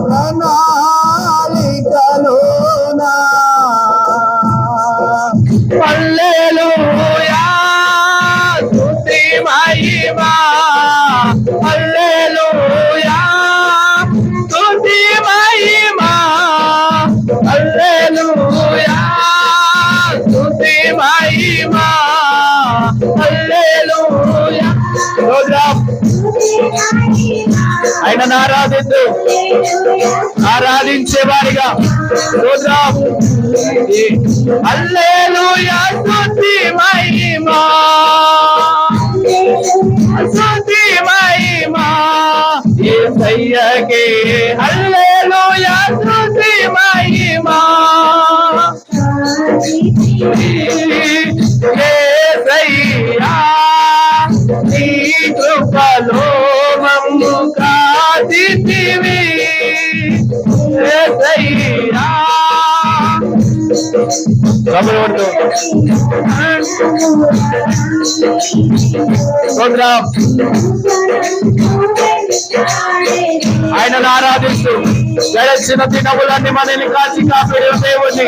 ప్రణాళికలోనా? హల్లెలూయా స్తుతి మహిమా. హల్లెలూయా స్తుతి మహిమా. హల్లెలూయా స్తుతి మహిమా. హల్లెలూయా స్తోత్రం ఆయనను ఆరాధిస్తూ ఆరాధించే వారిగా స్తోత్రం హల్లెలూయా స్తుతి మహిమా. స్తుతి మహిమా. యేసయ్యకే హల్లెలూయా స్తుతి మహిమా. కాదితివి యేసయ్యా కబురు స్తోత్రం ఆయనను ఆరాధిస్తూ గడిచిన దినములన్నీ మనల్ని కాచి కాపాడే దేవుని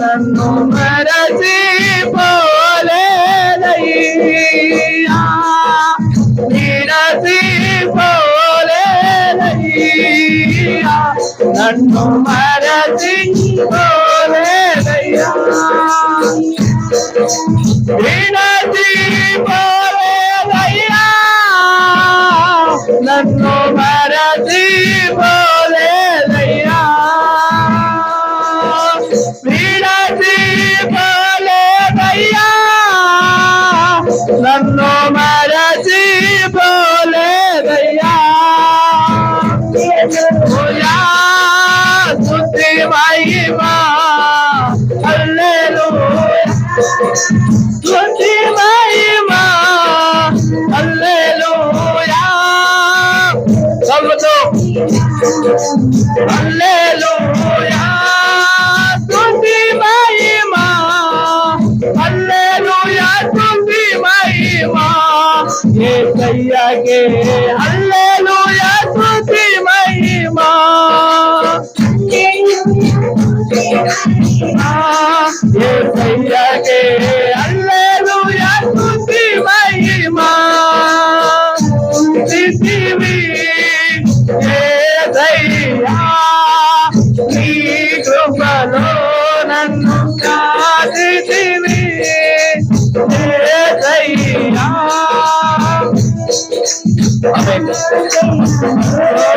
నన్ను మరసి పోలేదయ్యా నిరసి పోలేదయ్యా నన్ను మరసి పోలేదయ్యా వినతి పోలేదయ్యా నన్ను మరసి పో Hoya, hallelujah. Suti mahima, hallelujah. Salvato, hallelujah. Suti mahima, hallelujah. Suti ye. యేసయ్యకే హల్లెలూయా స్తుతి మహిమా స్తుతివి యేసయ్యా నీ కృపలో నన్ను కాదితివి యేసయ్యా